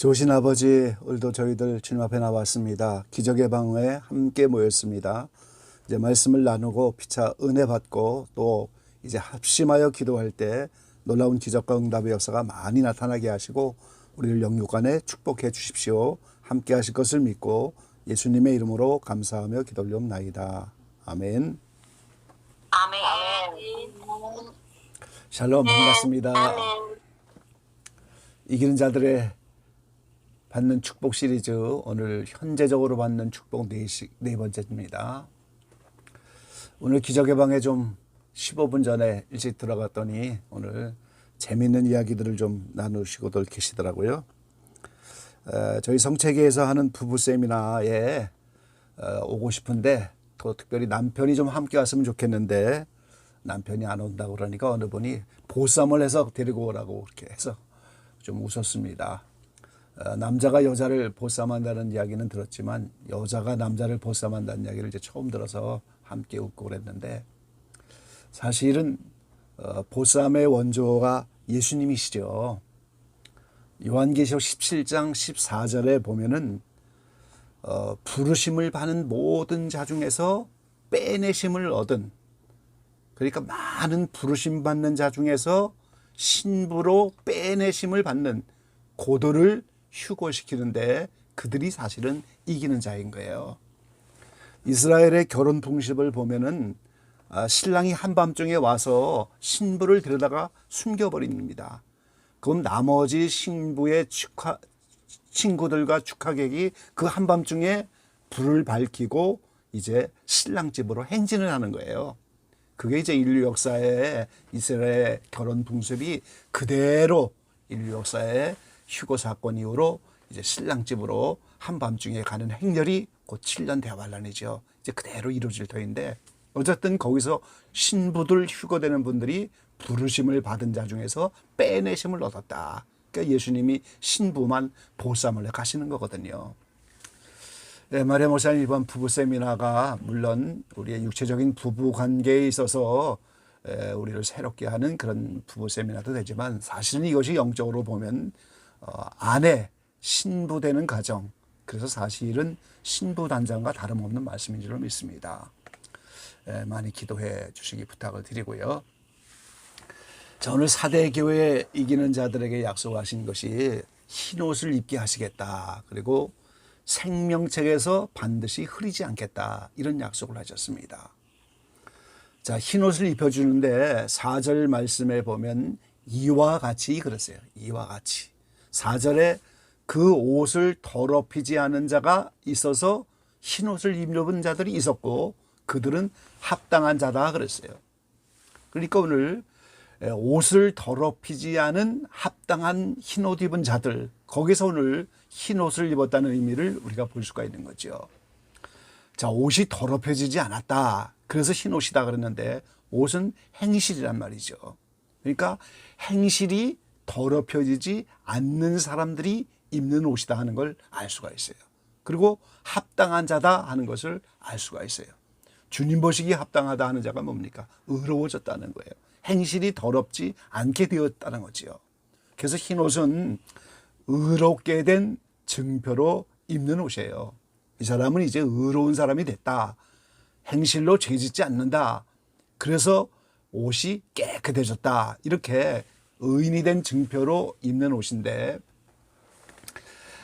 좋으신 아버지, 오늘도 저희들 주님 앞에 나왔습니다. 기적의 방에 함께 모였습니다. 이제 말씀을 나누고 피차 은혜 받고 또 이제 합심하여 기도할 때 놀라운 기적과 응답의 역사가 많이 나타나게 하시고 우리를 영육간에 축복해 주십시오. 함께 하실 것을 믿고 예수님의 이름으로 감사하며 기도올리옵나이다. 아멘. 아멘. 샬롬 반갑습니다. 아멘. 이기는 자들의 받는 축복 시리즈 오늘 현재적으로 받는 축복 네, 시, 네 번째입니다. 오늘 기적의 방에 좀 15분 전에 일찍 들어갔더니 오늘 재미있는 이야기들을 좀 나누시고들 계시더라고요. 에, 저희 성체계에서 하는 부부 세미나에 어, 오고 싶은데 또 특별히 남편이 좀 함께 왔으면 좋겠는데 남편이 안 온다고 그러니까 어느 분이 보쌈을 해서 데리고 오라고 이렇게 해서 좀 웃었습니다. 어, 남자가 여자를 보쌈한다는 이야기는 들었지만 여자가 남자를 보쌈한다는 이야기를 이제 처음 들어서 함께 웃고 그랬는데 사실은 어, 보쌈의 원조가 예수님이시죠. 요한계시록 17장 14절에 보면은 어, 부르심을 받는 모든 자 중에서 빼내심을 얻은 그러니까 많은 부르심 받는 자 중에서 신부로 빼내심을 받는 고도를 휴고시키는데 그들이 사실은 이기는 자인 거예요. 이스라엘의 결혼 풍습을 보면은 아, 신랑이 한밤중에 와서 신부를 데려다가 숨겨버립니다. 그럼 나머지 신부의 축하, 친구들과 축하객이 그 한밤중에 불을 밝히고 이제 신랑 집으로 행진을 하는 거예요. 그게 이제 인류 역사의 이스라엘 결혼 풍습이 그대로 인류 역사의 휴고 사건 이후로 이제 신랑 집으로 한밤중에 가는 행렬이 곧 7년 대환란이죠. 이제 그대로 이루어질 터인데 어쨌든 거기서 신부들 휴거되는 분들이 부르심을 받은 자 중에서 빼내심을 얻었다. 그러니까 예수님이 신부만 보쌈을 해 가시는 거거든요. 네, 마리아 목사님 이번 부부 세미나가 물론 우리의 육체적인 부부 관계에 있어서 에, 우리를 새롭게 하는 그런 부부 세미나도 되지만 사실은 이것이 영적으로 보면 어, 아내 신부 되는 가정 그래서 사실은 신부 단장과 다름없는 말씀인 줄 믿습니다. 에, 많이 기도해 주시기 부탁을 드리고요. 자, 오늘 사대 교회 이기는 자들에게 약속하신 것이 흰 옷을 입게 하시겠다. 그리고 생명책에서 반드시 흐리지 않겠다. 이런 약속을 하셨습니다. 자, 흰 옷을 입혀주는데 4절 말씀에 보면 이와 같이 그랬어요. 이와 같이. 4절에 그 옷을 더럽히지 않은 자가 있어서 흰 옷을 입는 자들이 있었고 그들은 합당한 자다 그랬어요. 그러니까 오늘 옷을 더럽히지 않은 합당한 흰 옷 입은 자들 거기서 오늘 흰 옷을 입었다는 의미를 우리가 볼 수가 있는 거죠. 자 옷이 더럽혀지지 않았다. 그래서 흰 옷이다 그랬는데 옷은 행실이란 말이죠. 그러니까 행실이 더럽혀지지 않는 사람들이 입는 옷이다 하는 걸 알 수가 있어요. 그리고 합당한 자다 하는 것을 알 수가 있어요. 주님 보시기에 합당하다 하는 자가 뭡니까? 의로워졌다는 거예요. 행실이 더럽지 않게 되었다는 거지요. 그래서 흰 옷은 의롭게 된 증표로 입는 옷이에요. 이 사람은 이제 의로운 사람이 됐다. 행실로 죄 짓지 않는다. 그래서 옷이 깨끗해졌다. 이렇게 의인이 된 증표로 입는 옷인데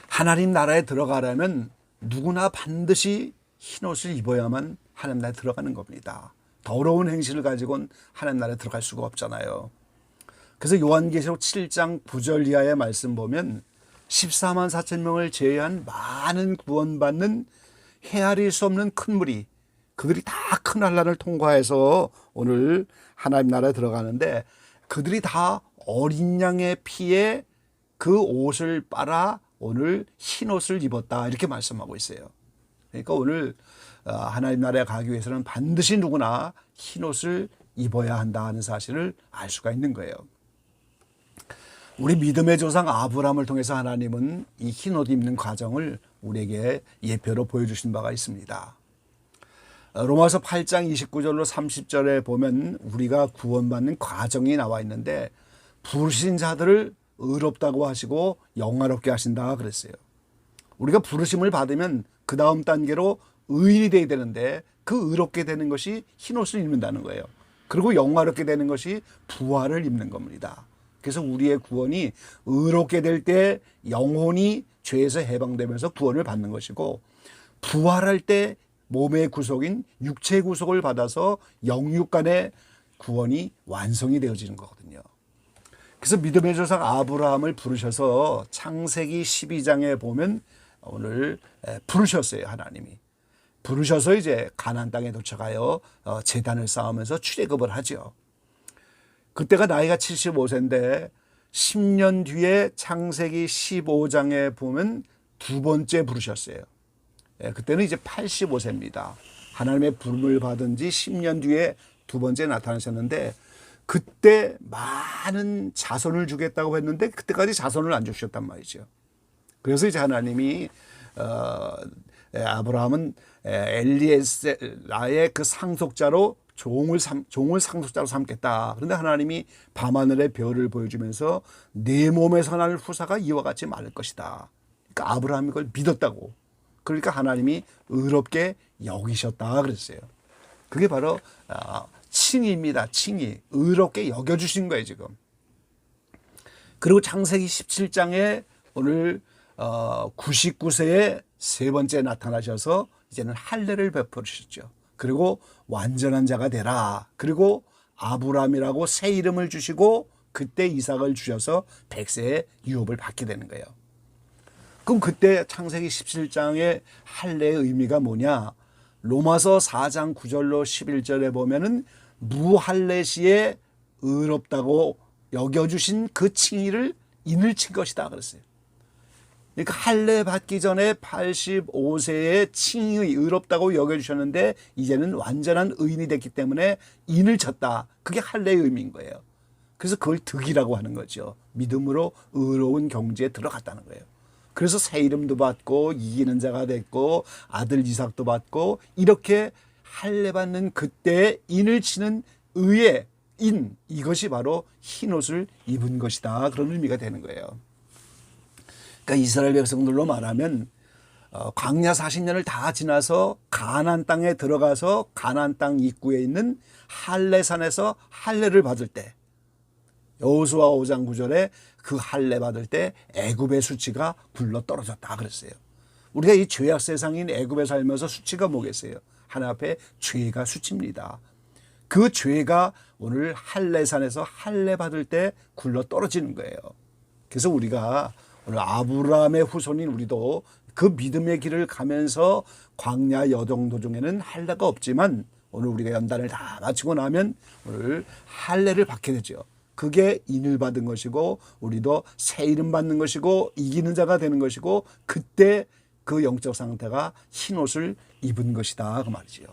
하나님 나라에 들어가려면 누구나 반드시 흰 옷을 입어야만 하나님 나라에 들어가는 겁니다. 더러운 행실을 가지고는 하나님 나라에 들어갈 수가 없잖아요. 그래서 요한계시록 7장 9절 이하의 말씀 보면 14만 4천 명을 제외한 많은 구원받는 헤아릴 수 없는 큰 무리 그들이 다큰 환란을 통과해서 오늘 하나님 나라에 들어가는데 그들이 다 어린 양의 피에 그 옷을 빨아 오늘 흰 옷을 입었다 이렇게 말씀하고 있어요. 그러니까 오늘 어, 하나님 나라에 가기 위해서는 반드시 누구나 흰 옷을 입어야 한다 하는 사실을 알 수가 있는 거예요. 우리 믿음의 조상 아브라함을 통해서 하나님은 이 흰옷 입는 과정을 우리에게 예표로 보여주신 바가 있습니다. 어, 로마서 8장 29절로 30절에 보면 우리가 구원받는 과정이 나와 있는데 부르신 자들을 의롭다고 하시고 영화롭게 하신다 그랬어요. 우리가 부르심을 받으면 그 다음 단계로 의인이 돼야 되는데 그 의롭게 되는 것이 흰옷을 입는다는 거예요. 그리고 영화롭게 되는 것이 부활을 입는 겁니다. 그래서 우리의 구원이 의롭게 될 때 영혼이 죄에서 해방되면서 구원을 받는 것이고 부활할 때 몸의 구속인 육체 구속을 받아서 영육 간의 구원이 완성이 되어지는 거거든요. 그래서 믿음의 조상 아브라함을 부르셔서 창세기 12장에 보면 오늘 에, 부르셨어요 하나님이 부르셔서 이제 가나안 땅에 도착하여 어, 재단을 쌓으면서 출애굽을 하죠. 그때가 나이가 75세인데 10년 뒤에 창세기 15장에 보면 두 번째 부르셨어요. 예, 그때는 이제 85세입니다. 하나님의 부름을 받은 지 10년 뒤에 두 번째 나타나셨는데 그때 많은 자손을 주겠다고 했는데 그때까지 자손을 안 주셨단 말이죠. 그래서 이제 하나님이 어, 에, 아브라함은 에, 엘리에셀라의 그 상속자로 종을 삼, 종을 상속자로 삼겠다. 그런데 하나님이 밤하늘의 별을 보여주면서 내 몸에서 날 후사가 이와 같이 많을 것이다. 그러니까 아브라함이 그걸 믿었다고. 그러니까 하나님이 의롭게 여기셨다 그랬어요. 그게 바로 아, 칭의입니다. 칭의. 의롭게 여겨주신 거예요 지금. 그리고 창세기 17장에 오늘 어 99세에 세 번째 나타나셔서 이제는 할례를 베풀으셨죠. 그리고 완전한 자가 되라. 그리고 아브람이라고 새 이름을 주시고 그때 이삭을 주셔서 백세의 유업을 받게 되는 거예요. 그럼 그때 창세기 17장의 할례의 의미가 뭐냐? 로마서 4장 9절로 11절에 보면은 무할례 시에 의롭다고 여겨주신 그 칭의를 인을 친 것이다 그랬어요. 그러니까 할례 받기 전에 85세의 칭의 의롭다고 여겨주셨는데 이제는 완전한 의인이 됐기 때문에 인을 쳤다. 그게 할례의 의미인 거예요. 그래서 그걸 득이라고 하는 거죠. 믿음으로 의로운 경지에 들어갔다는 거예요. 그래서 새 이름도 받고 이기는 자가 됐고 아들 이삭도 받고 이렇게 할례 받는 그때 인을 치는 의의 인 이것이 바로 흰 옷을 입은 것이다 그런 의미가 되는 거예요. 그러니까 이스라엘 백성들로 말하면 어, 광야 40년을 다 지나서 가나안 땅에 들어가서 가나안 땅 입구에 있는 할례산에서 할례를 받을 때 여호수아 5장 9절에 그 할례 받을 때 애굽의 수치가 굴러 떨어졌다 그랬어요. 우리가 이 죄악 세상인 애굽에 살면서 수치가 뭐겠어요? 하나 앞에 죄가 수치입니다. 그 죄가 오늘 할례산에서 할례 받을 때 굴러 떨어지는 거예요. 그래서 우리가 오늘 아브라함의 후손인 우리도 그 믿음의 길을 가면서 광야 여정 도중에는 할례가 없지만 오늘 우리가 연단을 다 마치고 나면 오늘 할례를 받게 되죠. 그게 인을 받은 것이고 우리도 새 이름 받는 것이고 이기는 자가 되는 것이고 그때 그 영적 상태가 흰 옷을 입은 것이다 그 말이지요.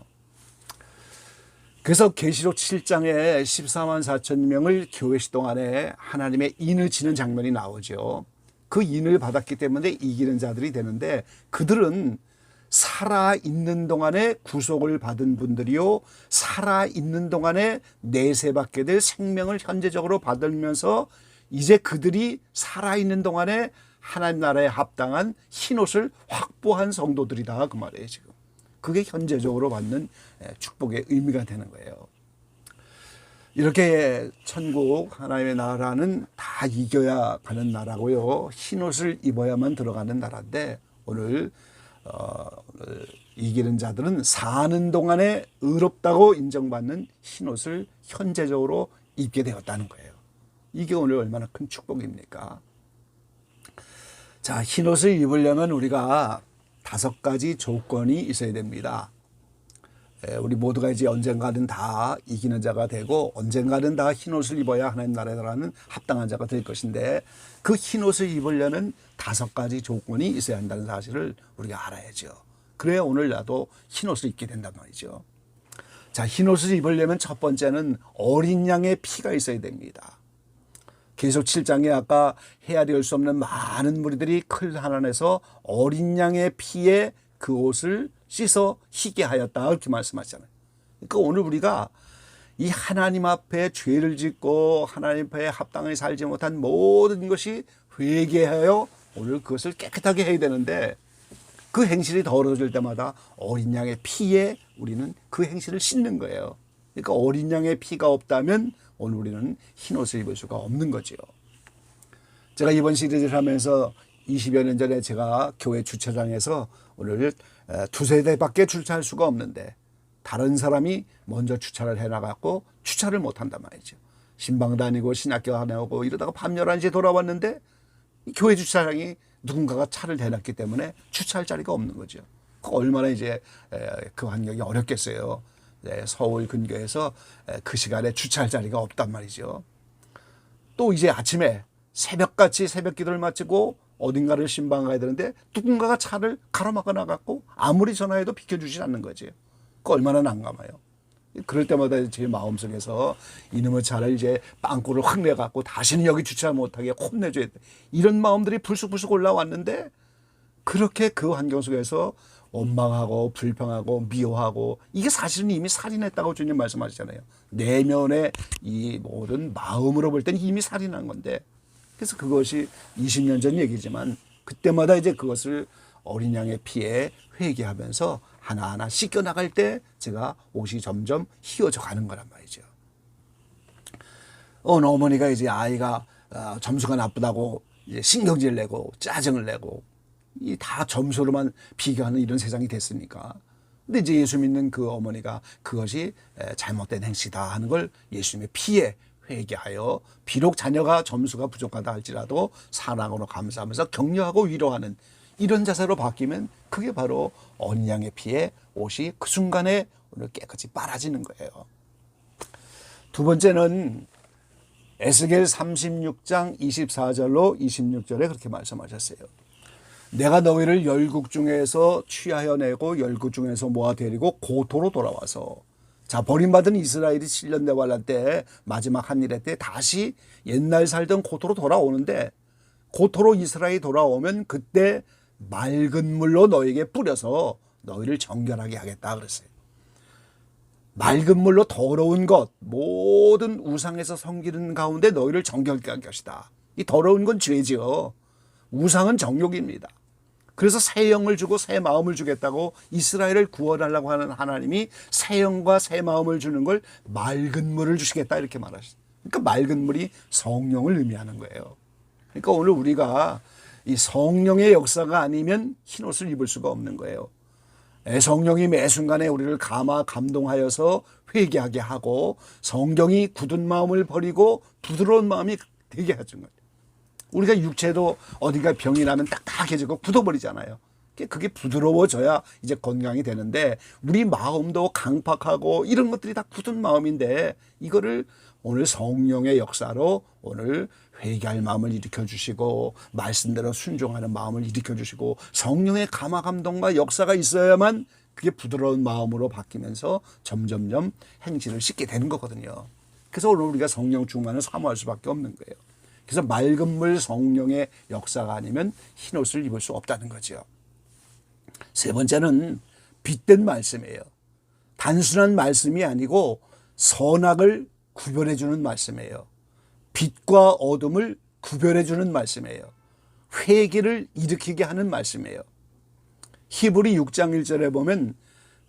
그래서 계시록 7장에 14만 4천 명을 교회 시동 안에 하나님의 인을 치는 장면이 나오죠. 그 인을 받았기 때문에 이기는 자들이 되는데 그들은 살아 있는 동안에 구속을 받은 분들이요 살아 있는 동안에 내세 받게 될 생명을 현재적으로 받으면서 이제 그들이 살아 있는 동안에 하나님 나라에 합당한 흰 옷을 확보한 성도들이다 그 말이에요 지금 그게 현재적으로 받는 축복의 의미가 되는 거예요. 이렇게 천국 하나님의 나라는 다 이겨야 가는 나라고요. 흰 옷을 입어야만 들어가는 나라인데 오늘 어, 이기는 자들은 사는 동안에 의롭다고 인정받는 흰 옷을 현재적으로 입게 되었다는 거예요. 이게 오늘 얼마나 큰 축복입니까? 자, 흰 옷을 입으려면 우리가 다섯 가지 조건이 있어야 됩니다. 예, 우리 모두가 이제 언젠가는 다 이기는 자가 되고 언젠가는 다 흰 옷을 입어야 하나님 나라에 들어가는 합당한 자가 될 것인데 그 흰 옷을 입으려는 다섯 가지 조건이 있어야 한다는 사실을 우리가 알아야죠. 그래야 오늘 나도 흰 옷을 입게 된단 말이죠. 자, 흰 옷을 입으려면 첫 번째는 어린 양의 피가 있어야 됩니다. 계속 7장에 아까 헤아릴 수 없는 많은 무리들이 클 하나에서 어린 양의 피에 그 옷을 씻어 희게 하였다 이렇게 말씀하잖아요. 그러니까 오늘 우리가 이 하나님 앞에 죄를 짓고 하나님 앞에 합당하게 살지 못한 모든 것이 회개하여 오늘 그것을 깨끗하게 해야 되는데 그 행실이 더러워질 때마다 어린 양의 피에 우리는 그 행실을 씻는 거예요. 그러니까 어린 양의 피가 없다면 오늘 우리는 흰 옷을 입을 수가 없는 거지요. 제가 이번 시리즈를 하면서 20여 년 전에 제가 교회 주차장에서 오늘 에, 두세 대밖에 주차할 수가 없는데 다른 사람이 먼저 주차를 해나갔고 주차를 못한단 말이죠. 신방 다니고 신학교 다니고 이러다가 밤 11시에 돌아왔는데 이 교회 주차장이 누군가가 차를 대놨기 때문에 주차할 자리가 없는 거죠. 그 얼마나 이제 에, 그 환경이 어렵겠어요. 네, 서울 근교에서 에, 그 시간에 주차할 자리가 없단 말이죠. 또 이제 아침에 새벽같이 새벽 기도를 마치고 어딘가를 신방 가야 되는데 누군가가 차를 가로막아 나갔고 아무리 전화해도 비켜주지 않는 거지. 그 얼마나 난감해요. 그럴 때마다 제 마음속에서 이놈의 차를 이제 빵꾸를 확 내갖고 다시는 여기 주차 못하게 혼내줘야 돼. 이런 마음들이 불쑥불쑥 올라왔는데 그렇게 그 환경 속에서 원망하고 불평하고 미워하고 이게 사실은 이미 살인했다고 주님 말씀하시잖아요. 내면의 이 모든 마음으로 볼 때는 이미 살인한 건데 그래서 그것이 20년 전 얘기지만 그때마다 이제 그것을 어린 양의 피에 회개하면서 하나하나 씻겨 나갈 때 제가 옷이 점점 휘어져 가는 거란 말이죠. 어느 어머니가 이제 아이가 어, 점수가 나쁘다고 이제 신경질 내고 짜증을 내고 이 다 점수로만 비교하는 이런 세상이 됐으니까. 근데 이제 예수 믿는 그 어머니가 그것이 에, 잘못된 행시다 하는 걸 예수님의 피에 회개하여 비록 자녀가 점수가 부족하다 할지라도 사랑으로 감사하면서 격려하고 위로하는 이런 자세로 바뀌면 그게 바로 어린 양의 피에 옷이 그 순간에 오늘 깨끗이 빨아지는 거예요. 두 번째는 에스겔 36장 24절로 26절에 그렇게 말씀하셨어요. 내가 너희를 열국 중에서 취하여 내고 열국 중에서 모아 데리고 고토로 돌아와서 자 버림받은 이스라엘이 7년 대환란 때 마지막 한일의 때 다시 옛날 살던 고토로 돌아오는데 고토로 이스라엘이 돌아오면 그때 맑은 물로 너에게 뿌려서 너희를 정결하게 하겠다 그랬어요. 맑은 물로 더러운 것 모든 우상에서 섬기는 가운데 너희를 정결케 할 것이다. 이 더러운 건 죄지요. 우상은 정욕입니다. 그래서 새 영을 주고 새 마음을 주겠다고 이스라엘을 구원하려고 하는 하나님이 새 영과 새 마음을 주는 걸 맑은 물을 주시겠다 이렇게 말하셨어요. 그러니까 맑은 물이 성령을 의미하는 거예요. 그러니까 오늘 우리가 이 성령의 역사가 아니면 흰 옷을 입을 수가 없는 거예요. 예, 성령이 매 순간에 우리를 감화 감동하여서 회개하게 하고 성경이 굳은 마음을 버리고 부드러운 마음이 되게 해준 거예요. 우리가 육체도 어디가 병이 나면 딱딱해지고 굳어버리잖아요. 그게 부드러워져야 이제 건강이 되는데 우리 마음도 강팍하고 이런 것들이 다 굳은 마음인데 이거를 오늘 성령의 역사로 오늘 회개할 마음을 일으켜 주시고 말씀대로 순종하는 마음을 일으켜 주시고 성령의 감화 감동과 역사가 있어야만 그게 부드러운 마음으로 바뀌면서 점점점 행실을 씻게 되는 거거든요. 그래서 오늘 우리가 성령 충만을 사모할 수밖에 없는 거예요. 그래서 맑은 물 성령의 역사가 아니면 흰 옷을 입을 수 없다는 거죠. 세 번째는 빛된 말씀이에요. 단순한 말씀이 아니고 선악을 구별해 주는 말씀이에요. 빛과 어둠을 구별해 주는 말씀이에요. 회개를 일으키게 하는 말씀이에요. 히브리 6장 1절에 보면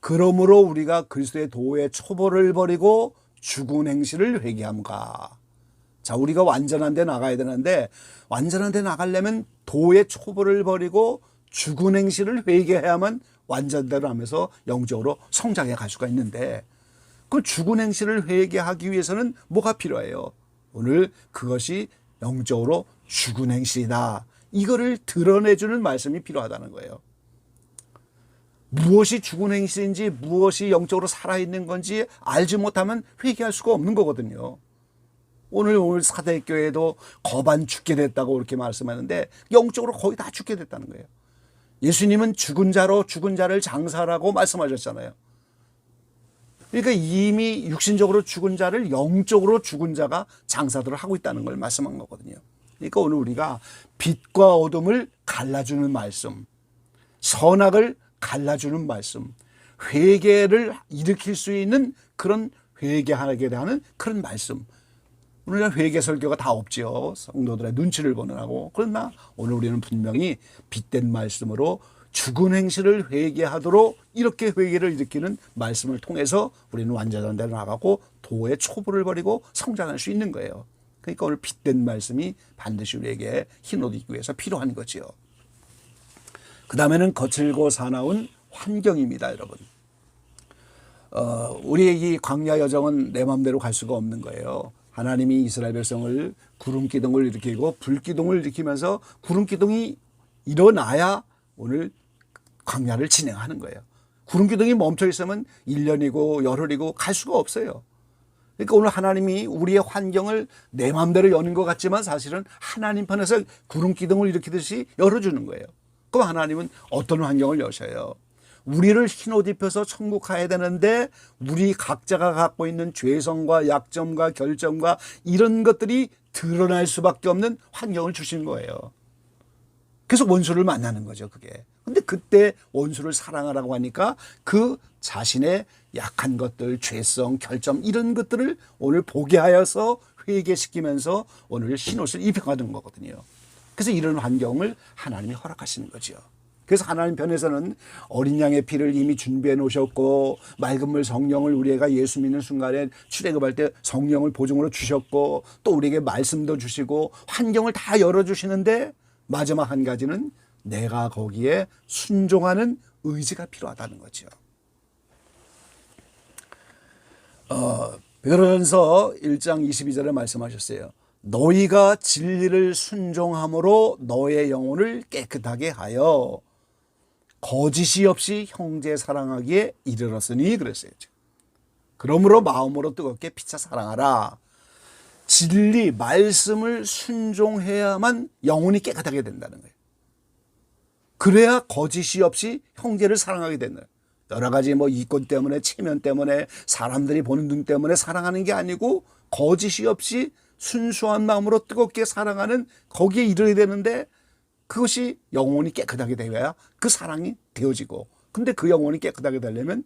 그러므로 우리가 그리스도의 도의 초보를 버리고 죽은 행실을 회개함과 자, 우리가 완전한 데 나가야 되는데 완전한 데 나가려면 도의 초보를 버리고 죽은 행실을 회개해야만 완전대로 하면서 영적으로 성장해 갈 수가 있는데 그 죽은 행실을 회개하기 위해서는 뭐가 필요해요? 오늘 그것이 영적으로 죽은 행실이다. 이거를 드러내주는 말씀이 필요하다는 거예요. 무엇이 죽은 행실인지 무엇이 영적으로 살아있는 건지 알지 못하면 회개할 수가 없는 거거든요. 오늘 오늘 사대교회도 거반 죽게 됐다고 이렇게 말씀하는데 영적으로 거의 다 죽게 됐다는 거예요. 예수님은 죽은 자로 죽은 자를 장사라고 말씀하셨잖아요. 그러니까 이미 육신적으로 죽은 자를 영적으로 죽은 자가 장사들을 하고 있다는 걸 말씀한 거거든요. 그러니까 오늘 우리가 빛과 어둠을 갈라주는 말씀, 선악을 갈라주는 말씀, 회개를 일으킬 수 있는 그런 회개하게 되는 그런 말씀. 오늘날 회개 설교가 다 없지요. 성도들의 눈치를 보느라고. 그러나 오늘 우리는 분명히 빛된 말씀으로 죽은 행실을 회개하도록 이렇게 회개를 일으키는 말씀을 통해서 우리는 완전한 데로 나가고 도의 초보를 버리고 성장할 수 있는 거예요. 그러니까 오늘 빛된 말씀이 반드시 우리에게 흰옷 입기 위해서 필요한 거지요. 그 다음에는 거칠고 사나운 환경입니다, 여러분. 어, 우리의 이 광야 여정은 내 마음대로 갈 수가 없는 거예요. 하나님이 이스라엘 백성을 구름 기둥을 일으키고 불 기둥을 일으키면서 구름 기둥이 일어나야 오늘 광야를 진행하는 거예요. 구름 기둥이 멈춰 있으면 1년이고 열흘이고 갈 수가 없어요. 그러니까 오늘 하나님이 우리의 환경을 내 마음대로 여는 것 같지만 사실은 하나님 편에서 구름 기둥을 일으키듯이 열어주는 거예요. 그럼 하나님은 어떤 환경을 여셔요? 우리를 입혀서 천국 가야 되는데 우리 각자가 갖고 있는 죄성과 약점과 결점과 이런 것들이 드러날 수밖에 없는 환경을 주신 거예요. 그래서 원수를 만나는 거죠, 그게. 근데 그때 원수를 사랑하라고 하니까 그 자신의 약한 것들, 죄성, 결점 이런 것들을 오늘 보게 하여서 회개시키면서 오늘 흰옷을 입혀가는 거거든요. 그래서 이런 환경을 하나님이 허락하시는 거죠. 그래서 하나님 편에서는 어린 양의 피를 이미 준비해 놓으셨고 맑은 물 성령을 우리가 예수 믿는 순간에 출애굽할 때 성령을 보증으로 주셨고 또 우리에게 말씀도 주시고 환경을 다 열어 주시는데 마지막 한 가지는 내가 거기에 순종하는 의지가 필요하다는 거죠. 어, 베드로전서 1장 22절에 말씀하셨어요. 너희가 진리를 순종함으로 너의 영혼을 깨끗하게 하여 거짓이 없이 형제 사랑하기에 이르렀으니 그랬어요. 그러므로 마음으로 뜨겁게 피차 사랑하라. 진리 말씀을 순종해야만 영혼이 깨끗하게 된다는 거예요. 그래야 거짓이 없이 형제를 사랑하게 된다. 여러 가지 뭐 이권 때문에 체면 때문에 사람들이 보는 눈 때문에 사랑하는 게 아니고 거짓이 없이 순수한 마음으로 뜨겁게 사랑하는 거기에 이르게 되는데 그것이 영혼이 깨끗하게 되어야 그 사랑이 되어지고 근데 그 영혼이 깨끗하게 되려면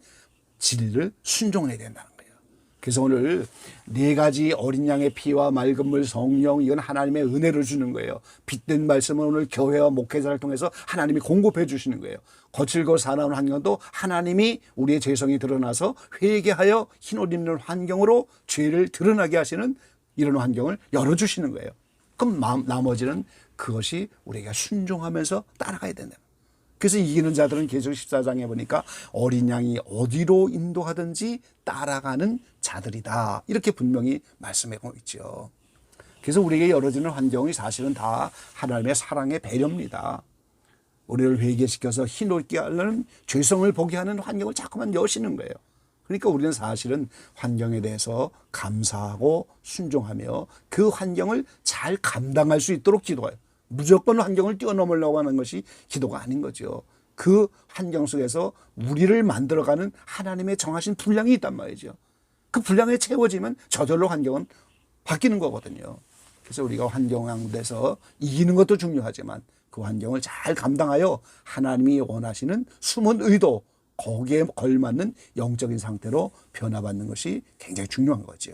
진리를 순종해야 된다는 거예요. 그래서 오늘 네 가지 어린 양의 피와 맑은 물 성령 이건 하나님의 은혜를 주는 거예요. 빛된 말씀은 오늘 교회와 목회자를 통해서 하나님이 공급해 주시는 거예요. 거칠고 사나운 환경도 하나님이 우리의 죄성이 드러나서 회개하여 흰옷 입는 환경으로 죄를 드러나게 하시는 이런 환경을 열어주시는 거예요. 그럼 나머지는 그것이 우리가 순종하면서 따라가야 된다. 그래서 이기는 자들은 계속 14장에 보니까 어린 양이 어디로 인도하든지 따라가는 자들이다. 이렇게 분명히 말씀하고 있죠. 그래서 우리에게 열어지는 환경이 사실은 다 하나님의 사랑의 배려입니다. 우리를 회개시켜서 흰옷게 하려는 죄성을 보게 하는 환경을 자꾸만 여시는 거예요. 그러니까 우리는 사실은 환경에 대해서 감사하고 순종하며 그 환경을 잘 감당할 수 있도록 기도해요. 무조건 환경을 뛰어넘으려고 하는 것이 기도가 아닌 거죠. 그 환경 속에서 우리를 만들어가는 하나님의 정하신 분량이 있단 말이죠. 그 분량에 채워지면 저절로 환경은 바뀌는 거거든요. 그래서 우리가 환경에서 이기는 것도 중요하지만 그 환경을 잘 감당하여 하나님이 원하시는 숨은 의도, 거기에 걸맞는 영적인 상태로 변화받는 것이 굉장히 중요한 거죠.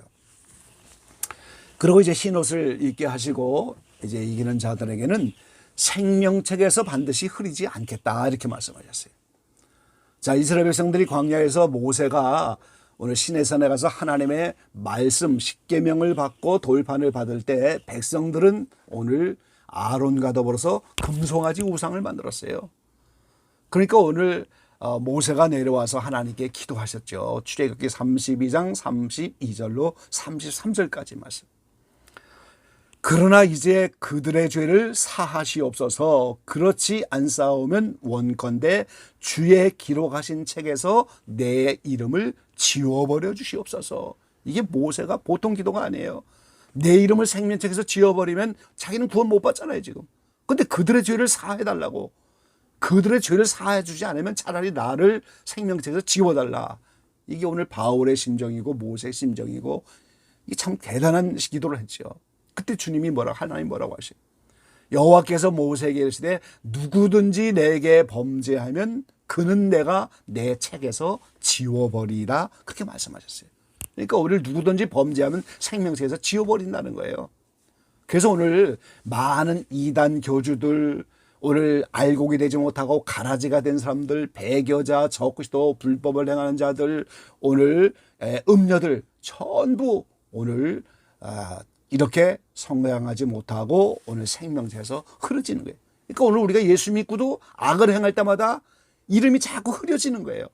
그리고 이제 흰옷을 입게 하시고 이제 이기는 자들에게는 생명책에서 반드시 흐리지 않겠다 이렇게 말씀하셨어요. 자 이스라엘 백성들이 광야에서 모세가 오늘 시내산에 가서 하나님의 말씀 십계명을 받고 돌판을 받을 때 백성들은 오늘 아론과 더불어서 금송아지 우상을 만들었어요. 그러니까 오늘 어, 모세가 내려와서 하나님께 기도하셨죠. 출애굽기 32장 32절로 33절까지 말씀. 그러나 이제 그들의 죄를 사하시옵소서. 그렇지 않사오면 원컨대 주의 기록하신 책에서 내 이름을 지워버려 주시옵소서. 이게 모세가 보통 기도가 아니에요. 내 이름을 생명책에서 지워버리면 자기는 구원 못 받잖아요 지금. 근데 그들의 죄를 사해달라고. 그들의 죄를 사해주지 않으면 차라리 나를 생명책에서 지워달라. 이게 오늘 바울의 심정이고 모세의 심정이고 이게 참 대단한 기도를 했죠 그때 주님이 뭐라 하나님 뭐라고 하시? 여호와께서 모세에게 이르시되 누구든지 내게 범죄하면 그는 내가 내 책에서 지워버리라 그렇게 말씀하셨어요. 그러니까 우리를 누구든지 범죄하면 생명책에서 지워버린다는 거예요. 그래서 오늘 많은 이단 교주들 오늘 알고기 되지 못하고 가라지가 된 사람들 배교자 적구시도 불법을 행하는 자들 오늘 에, 음녀들 전부 오늘 아, 이렇게 성장하지 못하고 오늘 생명체에서 흐려지는 거예요. 그러니까 오늘 우리가 예수 믿고도 악을 행할 때마다 이름이 자꾸 흐려지는 거예요.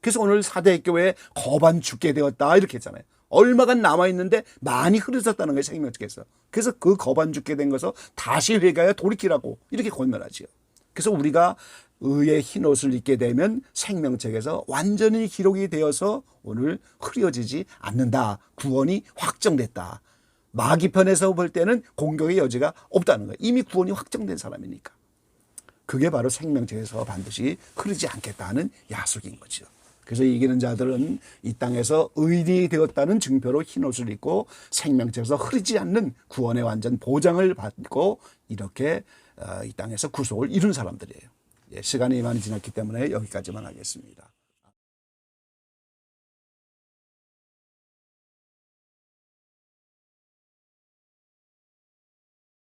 그래서 오늘 사대 교회 거반 죽게 되었다 이렇게 했잖아요. 얼마간 남아 있는데 많이 흐려졌다는 거예요 생명책에서. 그래서 그 거반 죽게 된 것을 다시 회개하여 돌이키라고 이렇게 권면하지요. 그래서 우리가 의의 흰 옷을 입게 되면 생명책에서 완전히 기록이 되어서 오늘 흐려지지 않는다. 구원이 확정됐다. 마귀 편에서 볼 때는 공격의 여지가 없다는 거예요. 이미 구원이 확정된 사람이니까. 그게 바로 생명책에서 반드시 흐르지 않겠다는 약속인 거죠. 그래서 이기는 자들은 이 땅에서 의인이 되었다는 증표로 흰 옷을 입고 생명책에서 흐르지 않는 구원의 완전 보장을 받고 이렇게 어, 이 땅에서 구속을 이룬 사람들이에요. 예, 시간이 많이 지났기 때문에 여기까지만 하겠습니다.